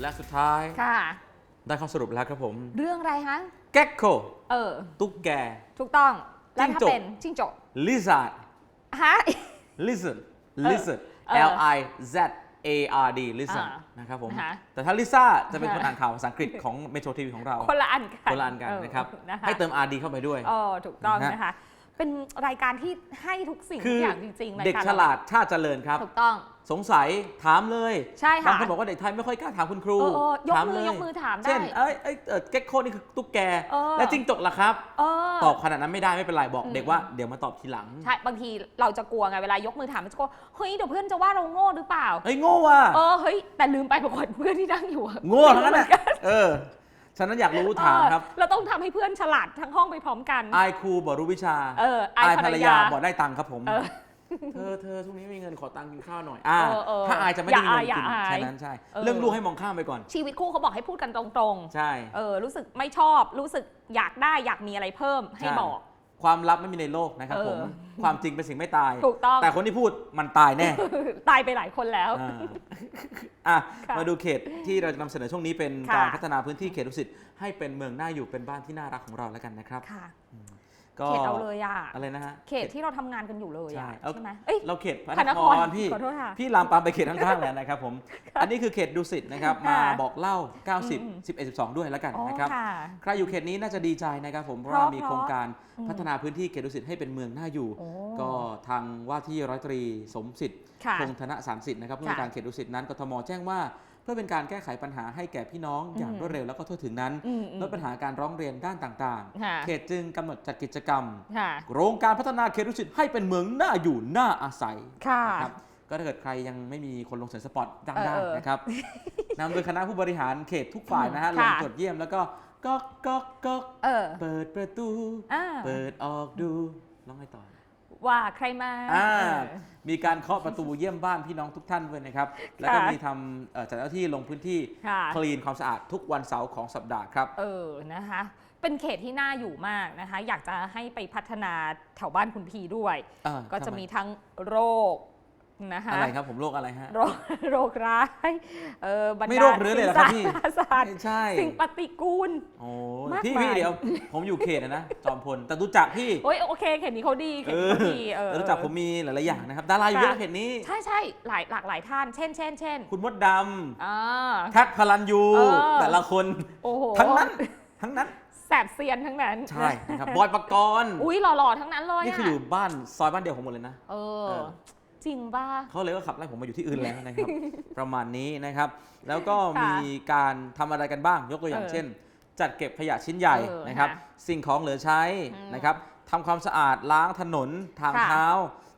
และสุดท้าย ค่ะ ได้ข้อสรุปแล้วครับผม เรื่องอะไรคะ แก็กโค เออ ตุ๊กแก ถูกต้อง แล้วถ้าจิ้งจก เป็นจิ้งจกลิซาร์ด ฮะ lizard เออ lizard เออ L I Z A R D lizard อ่านะครับผมนะคะแต่ถ้าลิซ่าจะเป็นคนค่ะอ่านข่าวภาษาอังกฤษของเมโทรทีวีของเราคนละอันกันคนละอันกันเออนะครับนะคะให้เติม R D เข้าไปด้วย อ๋อถูกต้องนะฮะนะคะ เป็นรายการที่ให้ทุกสิ่งคืทุอกอย่างจริงๆรายเด็กการฉลาดชาติเจริญครับ ถูกต้อง สงสัยถามเลยใช่ค่ะบางคนบอกว่าเด็กไทยไม่ค่อยกล้าถามคุณครูเออเออยกถามมือเลยยกมือถามได้เช่นเอ้ยเอ้ยเอ่อเก็กโคนี่คือตุ๊กแก เออ และจิ้งจกล่ะครับ เออ ตอบขนาดนั้นไม่ได้ไม่เป็นไรบอกอืมเด็กว่าเดี๋ยวมาตอบทีหลังใช่บางทีเราจะกลัวไงเวลายกมือถามมันจะกลัวเฮ้ยเดี๋ยวเพื่อนจะว่าเราโง่หรือเปล่า เฮ้ยโง่ว่ะเออเฮ้ยแต่ลืมไปปรากฏเพื่อนที่นั่งอยู่อะโง่ทั้งนั้นแหละเออ ฉะนั้นอยากรู้ถามครับเออเราต้องทำให้เพื่อนฉลาดทั้งห้องไปพร้อมกัน อายครูบอกรู้วิชาเอออายภภรรรรยายาบอกได้ตังค์ครับผม เออ เธอเธอช่วงนี้ไม่มีเงินขอตังค์กินข้าวหน่อยอ่าเออเออถ้าอายจะไม่ได้มีเงินอย่ากินอายใช่นั้นใช่ เออ เรื่องลูกให้มองข้ามไปก่อน ชีวิตคู่เขาบอกให้พูดกันตรงใช่ ๆ เออ รู้สึกไม่ชอบ รู้สึกอยากได้อยากมีอะไรเพิ่มให้ใช่ บอก ความลับไม่มีในโลกนะครับเออผมความจริงเป็นสิ่งไม่ตาย ถูกต้อง แต่คนที่พูดมันตายแน่ ตายไปหลายคนแล้ว อ่าอะค่ะมาดูเขตที่เราจะนำเสนอช่วงนี้เป็นค่ะ การพัฒนาพื้นที่เขตดุสิตให้เป็นเมืองน่าอยู่เป็นบ้านที่น่ารักของเราแล้วกันนะครับค่ะ ก็เขตเราเลยอะอะไรนะฮะเขตที่เราทำงานกันอยู่เลยใช่อะเอาใช่ไหมเอ้ย เราเขตพระพระนนคครรพี่ขอโทษค่ะพี่ลามปามไปเขตข้างๆแล้วนะครับผมอันนี้คือเขตดุสิตนะครับค่ะมาบอกเล่า อืม 90 11 12 ด้วยแล้วกันอ๋อนะครับค่ะ ใครอยู่เขตนี้น่าจะดีใจนะครับผมเพราะเพราะว่ามีโครงการอืม พัฒนาพื้นที่เขตดุสิตให้เป็นเมืองน่าอยู่ โอ้ก็ทางว่าที่ร้อยตรีสมศิษย์ค่ะคงธนสารสิทธิ์นะครับผู้ค่ะว่าการเขตดุสิตนั้นกทมแจ้งว่าเพื่อเป็นการแก้ไขปัญหาให้แก่พี่น้องอย่างอืมรวดเร็วแล้วก็ทั่วถึงนั้นอืมอืมลดปัญหาการร้องเรียนด้านต่างค่ะๆเขตจึงกำหนดจัดกิจกรรมค่ะโครงการพัฒนาเขตดุสิตให้เป็นเมืองน่าอยู่น่าอาศัยค่ะนะครับก็ถ้าเกิดใครยังไม่มีคนลงเสียงสปอตดังเออได้เออนะครับนำโดยคณะผู้บริหารเขตทุกฝ่ายนะฮะลค่ะงตรวจเยี่ยมแล้วก็ก็ก็ก็เออเปิดประตูอ่าเปิดออกดูร้องให้ต่อ ว่าใครมาอ่าเออมีการเคาะประตูเยี่ยมบ้านพี่น้องทุกท่านด้วยนะครับ แล้วก็ค่ะมีทำเอ่อจัดเจ้าหน้าที่ลงพื้นที่ค่ะ คลีนความสะอาดทุกวันเสาร์ของสัปดาห์ครับ เออนะคะ เป็นเขตที่น่าอยู่มากนะคะ อยากจะให้ไปพัฒนาแถวบ้านคุณพีด้วย อ่าก็จะทำไมีทั้งโรค นะคะอะไรครับผมโรคอะไรฮะ โรคโรคร้ายเออบรรดาไม่โรคเรื้อเลยเหรอครับพี่ สิ่งสาสตร์ไม่ใช่สิ่งปฏิกูล โอ้มากพี่มายพี่เดี๋ยว ผมอยู่เขตอะนะจอมพลแต่รู้จักพี่โอ้ยโอเคเขตนี้เขาดีเขตเอนี้อเขาดีเออ แต่รู้จักผมมีหลายๆอย่างนะครับดาราอยู่เยอะค่ะ เขตนี้ ใช่ใช่หลายหลากหลายท่าน เช่นเช่นเช่นคุณมดดอ่าำแท็กพลันยูเออ แต่ละคนโอ้โหทั้งนั้นทั้งนั้นแสบเซียนทั้งนั้นใช่นะครับบอยปกรณ์อุ้ยหล่อๆทั้งนั้นเลยนี่คืออยู่บ้านซอยบ้านเดียวของหมดเลยนะ เอเอออ จริงป่ะเขาเลยก็ขับไล่ผมมาอยู่ที่อื่นแล้วนะครับ ประมาณนี้นะครับ แล้วก็ค่ะมีการทำอะไรกันบ้าง ยกตัวอย่างเออเช่น จัดเก็บขยะชิ้นใหญ่เออนะครับ ค่ะสิ่งของเหลือใช้อืมนะครับทำความสะอาดล้างถนนทางค่ะเท้า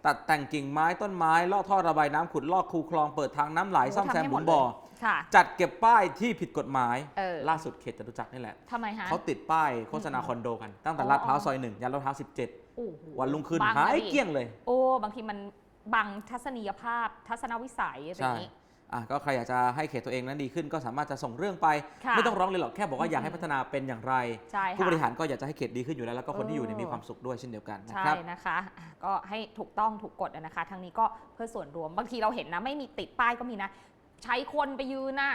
ตัดแต่งกิ่งไม้ต้นไม้ลอกท่อระบายน้ำขุดลอกคูคลองเปิดทางน้ำไหลโอ้ซ่อมแซมทำให้หหมลุดมบ่อเลยค่ะ จัดเก็บป้ายที่ผิดกฎหมาย เออ ล่าสุดเขตจตุจักรนี่แหละ ทำไมฮะ เขาติดป้ายโฆษณาคอนโดกันตั้งแต่อ๋อ ลาดพร้าวซอยหนึ่งยันลาดพร้าวสิบเจ็ดโอ้โหวันรุ่งขึ้นบัหายอะดิเกลี้ยงเลย โอ้ บางทีมัน บังทัศนียภาพ ทัศนวิสัยอะไรอใช่ย่างนี้ อะก็ใครอยากจะให้เขตตัวเองนั้นดีขึ้นก็สามารถจะส่งเรื่องไป ค่ะ ไม่ต้องร้องเลยหรอกแค่บอกว่าอยากให้พัฒนาเป็นอย่างไร ใช่ผู้ค่ะบริหารก็อยากจะให้เขตดีขึ้นอยู่แล้ว แล้วก็คนที่อยู่เนี่ยเออมีความสุขด้วยเช่นเดียวกันนะใช่ครับ นะคะอะก็ให้ถูกต้องถูกกฎอะนะคะทั้งนี้ก็เพื่อส่วนรวม บางทีเราเห็นนะไม่มีติดป้ายก็มีนะ ใช้คนไปยืนน่ะ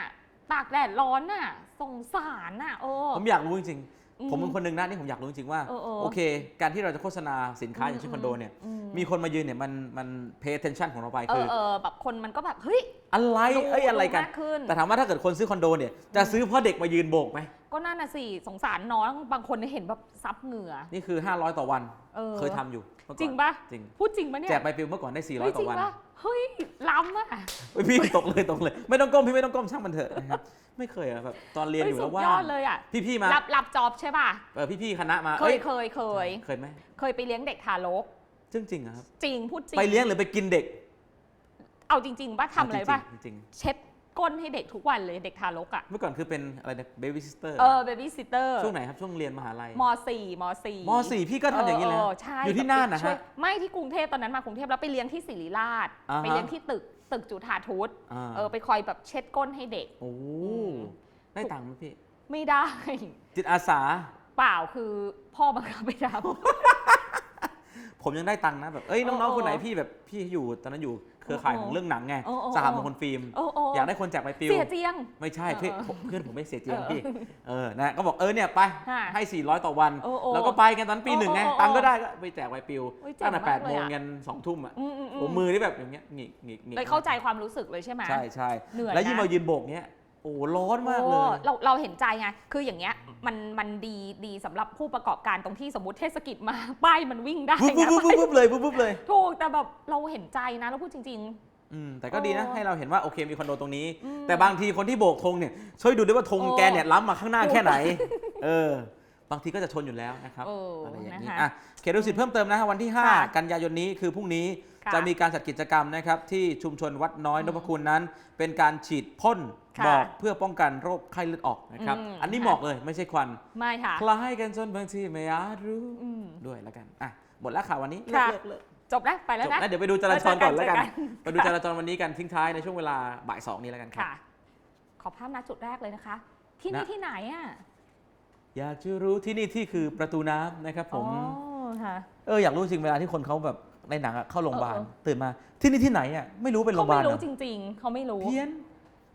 ตากแดดร้อนน่ะ สงสารน่ะโอ้ผมอยากรู้จริงอืมๆ ผมเป็นคนหนึ่งนะนี่ผมอยากรู้จริงๆว่าเออเออโอเค การที่เราจะโฆษณาสินค้าอย่างเช่นคอนโดเนี่ยอืมีคนมายืนเนี่ยมันมัน pay attention ของเราไปเอคือ อเออแบบคนมันก็แบบเฮ้ยอะไรดูเอ้ยอะไรกัน ดูมากขึ้น แต่ถามว่าถ้าเกิดคนซื้อคอนโดเนี่ยจะซื้อเพราะเด็กมายืนโบกไหม ก็นั่นน่ะสิสงสารน้องบางคนเห็นแบบซับเหงื่อ นี่คือ 500 ต่อวัน เออ เคยทำอยู่เมื่อก่อนจริงปะจริง พูดจริงปะเนี่ยแจกใบปลิวเมื่อก่อนได้ เฮ้ย400จต่ริองวันปะเฮ้ยล้ำอะเฮ้ยพี่ ตกเลยตกเลย ไม่ต้องก้มพี่ไม่ต้องก้มช่างมันเถอะนะครับ ไม่เคยอะแบบตอนเรียนเฮ้อยยู่สุแล้ดวว่ายอดเลยอะพี่พี่ๆมารับรับจอบใช่ป่ะเออพี่พี่ๆคณะมาเคอ้ยเคยเคยเคยไหมเคยไปเลี้ยงเด็กทารก จริงจริงๆอะครับจริงพูดจริงไปเลี้ยงหรือไปกินเด็กเอาจริงๆป่ะทำอะไรป่ะ จริงๆจริงเช็ด ก้นให้เด็กทุกวันเลยเด็กทารกอะๆเมื่อก่อนคือเป็นอะไรนะเบบี้ซิสเตอร์เออเบบี้ซิเตอร์ช่วงไหนครับช่วงเรียนมหาลัยมสี่มสี่มสี่พี่ก็ทำอย่างนี้แล้วใช่อยู่ที่น่านนะช่วฮะยไม่ที่กรุงเทพตอนนั้นมากรุงเทพแล้วไปเลี้ยงที่ศิริราชอ่าฮะไปเลี้ยงที่ตึกตึกจุฑาทุตอ่าเออไปคอยแบบเช็ดก้นให้เด็กโอ้มได้ตังค์ไหมพี่ ไม่ได้ จิตอาสาเปล่าคือพ่อบังคับไปท ผมยังได้ตังค์นะแบบเอ้ยน้องโอ้ๆคนไหนโอ้พี่แบบพี่อยู่ตอนนั้นอยู่เครือข่ายโอ้ของเรื่องหนังไงโอ้โอ้สหมงคลฟิล์มโอ้โอ้อยากได้คนแจกใบปลิวเสียเจียง ไม่ใช่เออเพื่อนเออผมเพื่อนผมไม่เสียเจียงเออพี่เออนะก็บอกเออเนี่ยไปค่ะให้ 400 ต่อวันโอ้โอ้แล้วก็ไปกันตอนปีหนึ่งไงโอ้โอ้ตังค์ก็ได้ก็ไปแจกใบปลิวโอ้ยเจ๋งตั้งแต่มากแปดเลยโมงอะยันสองทุ่มอะอืมอืมอืผมมือที่แบบอย่างเงี้ยหงิกหงิกหงิกเลยเข้าใจความรู้สึกเลยใช่ไหมใช่ใช่เหนื่อยแล้วยิ่งนะมายืนโบกเนี้ยโอ้ร้อนมากเลยโอ้เราเราเห็นใจไงคืออย่างเงี้ย มันมันดีดีสำหรับผู้ประกอบการตรงที่สมมติเทศกิจมา ป้ายมันวิ่งได้ปุ๊บปุ๊บนะปุ๊บปุ๊บเลยปุ๊บปุ๊บเลย ถูกแต่แบบเราเห็นใจนะเราพูดจริง อืมแต่ก็ดีนะโอ้ให้เราเห็นว่าโอเคมีคอนโดตรงนี้ อืมแต่บางทีคนที่โบกธงเนี่ยช่วยดูด้วยว่าธงโอ้แกเนี่ยล้ำมาข้างหน้าแค่ไหน เออ บางทีก็จะชนอยู่แล้วนะครับเออออะไรอย่างนี้นะคะอะเขตดุสิตเพิ่มเติมนะฮะวันที่ ค่ะ5 กันยายนนี้คือพรุ่งนี้ค่ะจะมีการจัดกิจกรรมนะครับที่ชุมชนวัดน้อยอืนม พคุณนั้น เป็นการฉีดพ่น ค่ะบอกเพื่อป้องกันโรคไข้เลือดออกนะครับ อืมอันนี้ค่ะหมอกเลยไม่ใช่ควันๆไม่ค่ะ คล้ายกันจนบางทีไม่อาจรู้อืม ด้วยแล้วกันอะหมดแล้วข่าววันนี้ค่ะ เลิกเลิก จบแล้วไปเลิกแล้วจบนะแล้วเดี๋ยวไปดูจราจรก่อนแล้วกันเจอกันไปดูจราจรวันนี้กันทิ้งท้ายในช่วงเวลาบ่ายสองนี้แล้วกันครับ ค่ะ ขอภาพณจุดแรกเลยนะคะ ที่นี่ณที่ไหนอะอยากจะรู้ที่นี่ที่คือประตูน้ำนะครับผม อ๋อค่ะ เอออยากรู้จริงเวลาที่คนเขาแบบในหนังอะเข้าโรงพยาบาลเออเออตื่นมาที่นี่ที่ไหนอะไม่รู้เป็นโรเขางพยาบาไม่ลรู้เหรอจริง ๆ เขาไม่รู้ เพี้ยน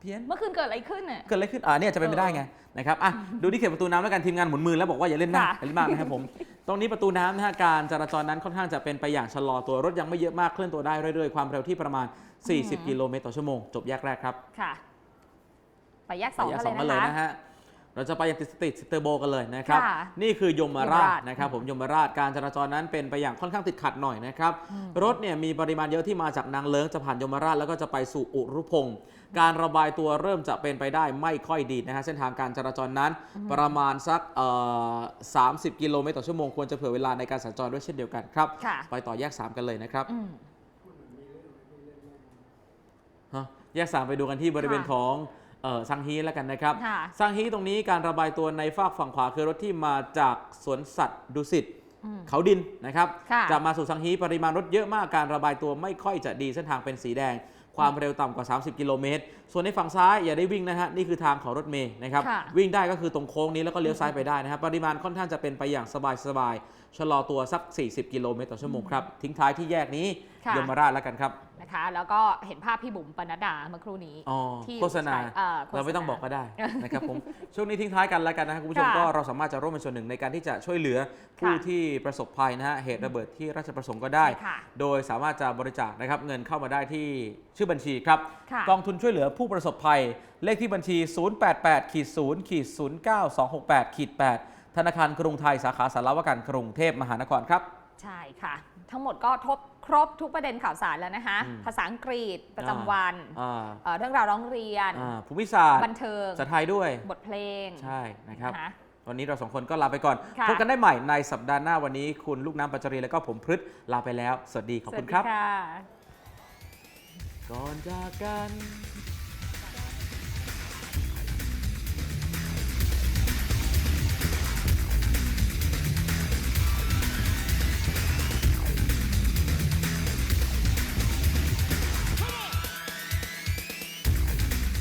เพี้ยน เมื่อคืนเกิดอะไรขึ้นอะ เกิดอะไรขึ้น อ่าเนี่ยจะเป็นไม่ได้ไงนะครับ อะดูที่เขตประตูน้ำแล้วกันทีมงานหมุนมือแล้วบอกว่าอย่าเล่นมากค่ะอย่าเล่นมากนะครับผม ตรงนี้ประตูน้ำนะฮะการจราจรนั้นค่อนข้างจะเป็นไปอย่างชะลอตัวรถยังไม่เยอะมากเคลื่อนตัวได้เรื่อยๆ ความเร็วที่ประมาณ 40 กิโลเมตรต่อชั่วโมง จบแยกแรกครับ ค่ะ ไปแยกสองไปแยกันสองกันเลเลยยนะนะคะฮะเราจะไปยังติดสติดสเตอร์โบกันเลยนะครับค่ะนี่คือยมราชยมราชนะครับผมยมราชการจราจรนั้นเป็นไปอย่างค่อนข้างติดขัดหน่อยนะครับ รถเนี่ยมีปริมาณเยอะที่มาจากนางเลิ้งจะผ่านยมราชแล้วก็จะไปสู่อุรุพงศ์ การระบายตัวเริ่มจะเป็นไปได้ไม่ค่อยดีนะฮะเส้นทางการจราจรนั้น ประมาณสักเอ่อ30กิโลเมตรต่อชั่วโมงควรจะเผื่อเวลาในการสัญจรด้วยเช่นเดียวกันครับค่ะไปต่อแยก 3 กันเลยนะครับอืมฮะแยก 3 ไปดูกันที่บริเวณค่ะของเอ่อซังฮีแล้วกันนะครับค่ะซังฮีตรงนี้การระบายตัวในฝากฝั่งขวาคือรถที่มาจากสวนสัตว์ดุสิตอืมเขาดินนะครับค่ะจะมาสู่สังฮีปริมาณรถเยอะมากการระบายตัวไม่ค่อยจะดีเส้นทางเป็นสีแดง ความเร็วต่ำกว่า 30 กิโลเมตร ส่วนในฝั่งซ้ายอย่าได้วิ่งนะฮะ นี่คือทางของรถเมย์นะครับ ค่ะ วิ่งได้ก็คือตรงโค้งนี้แล้วก็เลี้ยวซ้ายไปได้นะครับ ปริมาณค่อนข้างจะเป็นไปอย่างสบายๆ ชะลอตัวสัก 40 กิโลเมตรต่อชั่วโมงครับ ทิ้งท้ายที่แยกนี้ค่ะ ยมราชแล้วกันครับ นะคะ แล้วก็เห็นภาพพี่บุ๋มปนัดดาเมื่อครู่นี้อ๋อที่โฆษณาเอ่อโฆษณาเราไม่ต้องบอกก็ได้นะครับผม ช่วงนี้ทิ้งท้ายกันแล้วกันนะครับคุณผู้ชมค่ะก็เราสามารถจะร่วมเป็นส่วนหนึ่งในการที่จะช่วยเหลือผู้ค่ะที่ประสบภัยนะฮะเหตุระเบิดที่ราชประสงค์ก็ได้ ใช่ค่ะโดยสามารถจะบริจาคนะครับเงินเข้ามาได้ที่ชื่อบัญชีครับค่ะ กองทุนช่วยเหลือผู้ประสบภัย เลขที่บัญชี 088ขีด0ขีด09268ขีด8ธนาคารกรุงไทยสาขาสารวการกรุงเทพมหานครครับ ใช่ค่ะ ทั้งหมดก็ทบครบทุกประเด็นข่าวสารแล้วนะคะ อืมภาษาอังกฤษประจำวันอ่าเอ่อเรื่องราวร้องเรียน อ่าภูมิศาสตร์บันเทิง ภาษาไทยด้วย บทเพลงใช่นะครับ นะคะ วันนี้เราสองคนก็ลาไปก่อน ค่ะ พบกันได้ใหม่ในสัปดาห์หน้าวันนี้ คุณลูกน้ำปัจจรีและก็ผมพฤษลาไปแล้ว สวัสดีขอบคุณครับ สวัสดีค่ะก่อนจากกัน